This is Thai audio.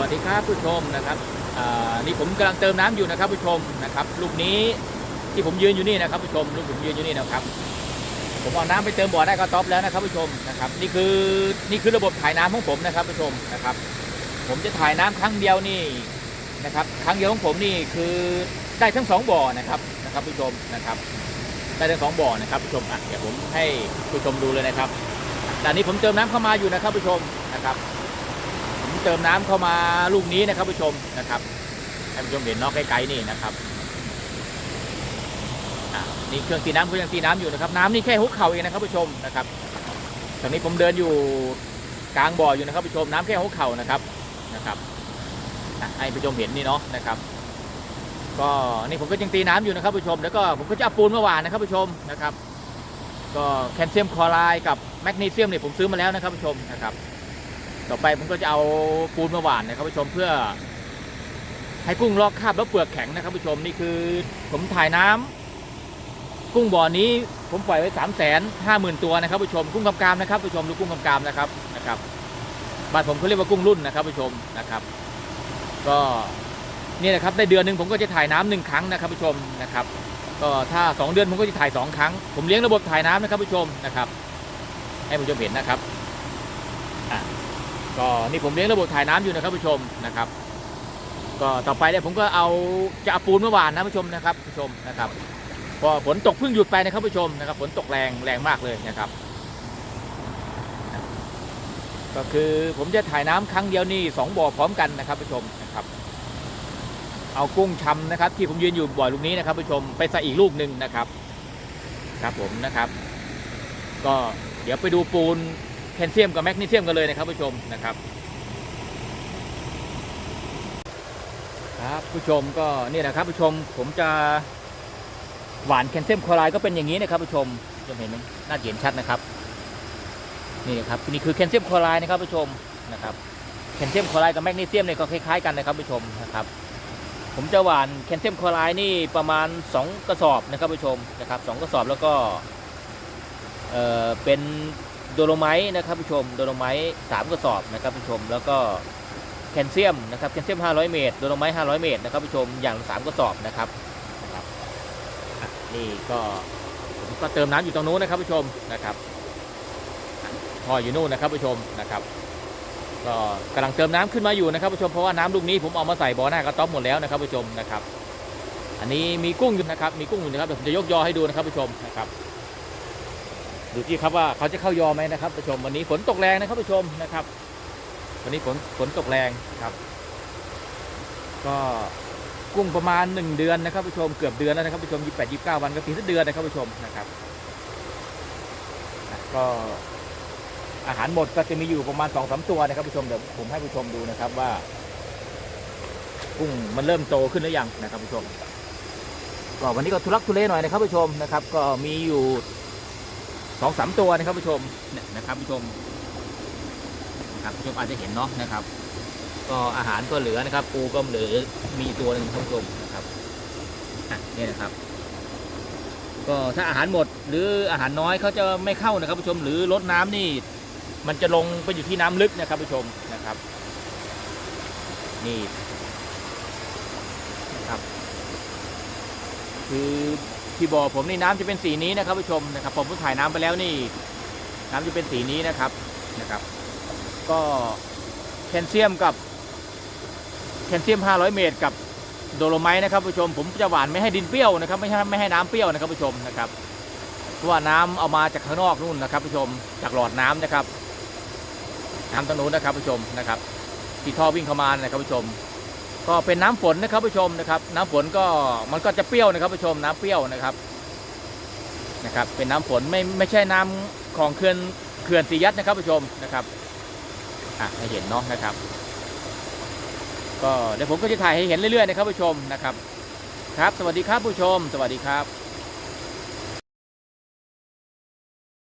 วัสดีครับผู้ชมนะครับนี่ผมกำลังเติมน้ำอยู่นะครับผู้ชมนะครับลูกนี้ที่ผมยืนอยู่นี่นะครับผู้ชมลูกผมยืนอยู่นี่นะครับ ผมเอาน้ำไปเติมบ่อได้ก็ต๊อปแล้วนะครับผู้ชมนะครับ นี่คือนี่คือระบบถ่ายน้ำของผมนะครับผู้ชมนะครับ ผมจะถ่ายน้ำครั้งเดียวนี่นะครับ ครั้งเดียวของผมนี่คือได้ทั้งสองบ่อนะครับนะครับผู้ชมนะครับ ได้ทั้งสองบ่อนะครับผู้ชมอะเดี๋ยวผมให้ผู้ชมดูเลยนะครับด้านนี้ผมเติมน้ำเข้ามาอยู่นะครับผู้ชมนะครับ เติมน้ำเข้ามาลูกนี้นะครับผู้ชมนะครับให้ผู้ชมเห็นเนอกไกลๆนี่นะครับอ่านี่เครื่องตีน้ำก็ยังตีน้ำอยู่นะครับ น้ำนี่แค่หุบเข่าเองนะครับผู้ชมนะครับตอนนี้ผมเดินอยู่กลางบ่ออยู่นะครับผู้ชมน้ำแค่หุบเข่านะครับนะครับอะให้ผู้ชมเห็นนี่เนาะนะครับ ก็นี่ผมก็ยังตีน้ำอยู่นะครับผู้ชม แล้วก็ผมก็จะเอาปูนมาหวานนะครับผู้ชมนะครับ ก็แคลเซียมคลอไรด์กับแมกนีเซียมเนี่ยผมซื้อมาแล้วนะครับผู้ชมนะครับ ต่อไปผมก็จะเอาปูนมาหว่านนะครับผู้ชมเพื่อ ให้กุ้งลอกคราบแล้วเปลือกแข็งนะครับผู้ชมนี่คือผมถ่ายน้ำกุ้งบ่อนี้ผมปล่อยไว้สามแสนห้าหมื่นตัวนะครับผู้ชมกุ้งกำกามนะครับผู้ชมดูกุ้งกำกามนะครับนะครับบ้านผมเขาเรียกว่ากุ้งรุ่นนะครับผู้ชมนะครับ ก็นี่นะครับได้เดือนหนึ่งผมก็จะถ่ายน้ำหนึ่งครั้งนะครับผู้ชมนะครับ ก็ถ้าสองเดือนผมก็จะถ่ายสองครั้ง ผมเลี้ยงระบบถ่ายน้ำนะครับผู้ชมนะครับ ให้ผู้ชมเห็นนะครับอะ ก็นี่ผมเลี้ยงระบบถ่ายน้ำอยู่นะครับผู้ชมนะครับ ก็ต่อไปเนี่ยผมก็เอาจะเอาปูนเมื่อวานนะผู้ชมนะครับผู้ชมนะครับพอฝนตกเพิ่งหยุดไปนะครับผู้ชมนะครับฝนตกแรงแรงมากเลยนะครับ ก็คือผมจะถ่ายน้ำครั้งเดียวนี่สองบ่อพร้อมกันนะครับผู้ชมนะครับ เอากุ้งชำนะครับ ที่ผมยืนอยู่บ่อลูกนี้นะครับผู้ชมไปใส่อีกลูกหนึ่งนะครับ ครับผมนะครับ ก็เดี๋ยวไปดูปูน แคลเซียมกับแมกนีเซียมกันเลยนะครับผู้ชมนะครับครับผู้ชมก็นี่นะครับผู้ชมผมจะหวานแคลเซียมคลอไรด์ก็เป็นอย่างนี้นะครับผู้ชมผู้ชมเห็นไหมน่าเห็นชัดนะครับนี่นะครับนี่คือแคลเซียมคลอไรด์นะครับผู้ชมนะครับแคลเซียมคลอไรด์กับแมกนีเซียมเนี่ยก็คล้ายๆกันนะครับผู้ชมนะครับ ผมจะหวานแคลเซียมคลอไรด์นี่ประมาณ 2 กระสอบนะครับผู้ชมนะครับสองกระสอบแล้วก็เออเป็น โดโลไมต์นะครับผู้ชมโดโลไมต์สามกระสอบนะครับผู้ชมแล้วก็แคลเซียมนะครับแคลเซียม 500 เมตรโดโลไมต์500 เมตรนะครับผู้ชมอย่างสามกระสอบนะครับนะครับนี่ก็ผมก็เติมน้ำอยู่ตรงนู้นนะครับผู้ชมนะครับพออยู่นู่นนะครับผู้ชมนะครับ ก็กำลังเติมน้ำขึ้นมาอยู่นะครับผู้ชมเพราะว่าน้ำลูกนี้ผมเอามาใส่บ่อหน้ากระต๊อบหมดแล้วนะครับผู้ชมนะครับ อันนี้มีกุ้งอยู่นะครับ มีกุ้งอยู่นะครับเดี๋ยวผมจะยกยอให้ดูนะครับผู้ชมนะครับ ดูที่ครับว่าเขาจะเข้ายอไหมนะครับผู้ชมวันนี้ฝนตกแรงนะครับผู้ชมนะครับ วันนี้ฝนฝนตกแรงครับ ก็กุ้งประมาณ 1 เดือนนะครับผู้ชมเกือบเดือนแล้วนะครับผู้ชม28 29 วันก็ปีสักเดือนนะครับผู้ชมนะครับก็อาหารหมดก็จะมีอยู่ประมาณ2อสตัวนะครับผู้ชมเดี๋ยวผมให้ผู้ชมดูนะครับว่า กุ้งมันเริ่มโตขึ้นหรือยังนะครับผู้ชมก็วันนี้ก็ทุลักทุเลหน่อยนะครับผู้ชมนะครับ ก็มีอยู่ สองสามตัวนะครับผู้ชมเนี่ยนะครับผู้ชมนะครับผู้ชมอาจจะเห็นเนาะนะครับ ก็อาหารก็เหลือนะครับ ปูก็เหลือมีตัวหนึ่งท่านผู้ชมนะครับอะนี่นะครับ ก็ถ้าอาหารหมดหรืออาหารน้อยเขาจะไม่เข้านะครับผู้ชมหรือลดน้ำนี่ มันจะลงไปอยู่ที่น้ำลึกนะครับผู้ชมนะครับ นี่นะครับ คือ ที่บ่อผมนี่น้ำจะเป็นสีนี้นะครับผู้ชมนะครับผมเพิ่งถ่ายน้ำไปแล้วนี่ น้ำจะเป็นสีนี้นะครับนะครับ ก็แคลเซียมกับแคลเซียม 500 เมตร กับโดโลไมต์นะครับผู้ชม ผมจะหวานไม่ให้ดินเปรี้ยวนะครับไม่ให้ไม่ให้น้ำเปรี้ยวนะครับผู้ชมนะครับเพราะว่าน้ำเอามาจากข้างนอกนู่นนะครับผู้ชมจากหลอดน้ำนะครับ น้ำตรงนู้นนะครับผู้ชมนะครับที่ท่อวิ่งเข้ามานะครับผู้ชม ก็เป็นน้ำฝนนะครับผู้ชมนะครับ น้ำฝนก็มันก็จะเปรี้ยวนะครับผู้ชมน้ำเปรี้ยวนะครับนะครับ เป็นน้ำฝนไม่ไม่ใช่น้ำของเขื่อนเขื่อนสียัดนะครับผู้ชมนะครับอะให้เห็นเนาะนะครับ ก็เดี๋ยวผมก็จะถ่ายให้เห็นเรื่อยๆนะครับผู้ชมนะครับ ครับ สวัสดีครับผู้ชม สวัสดีครับ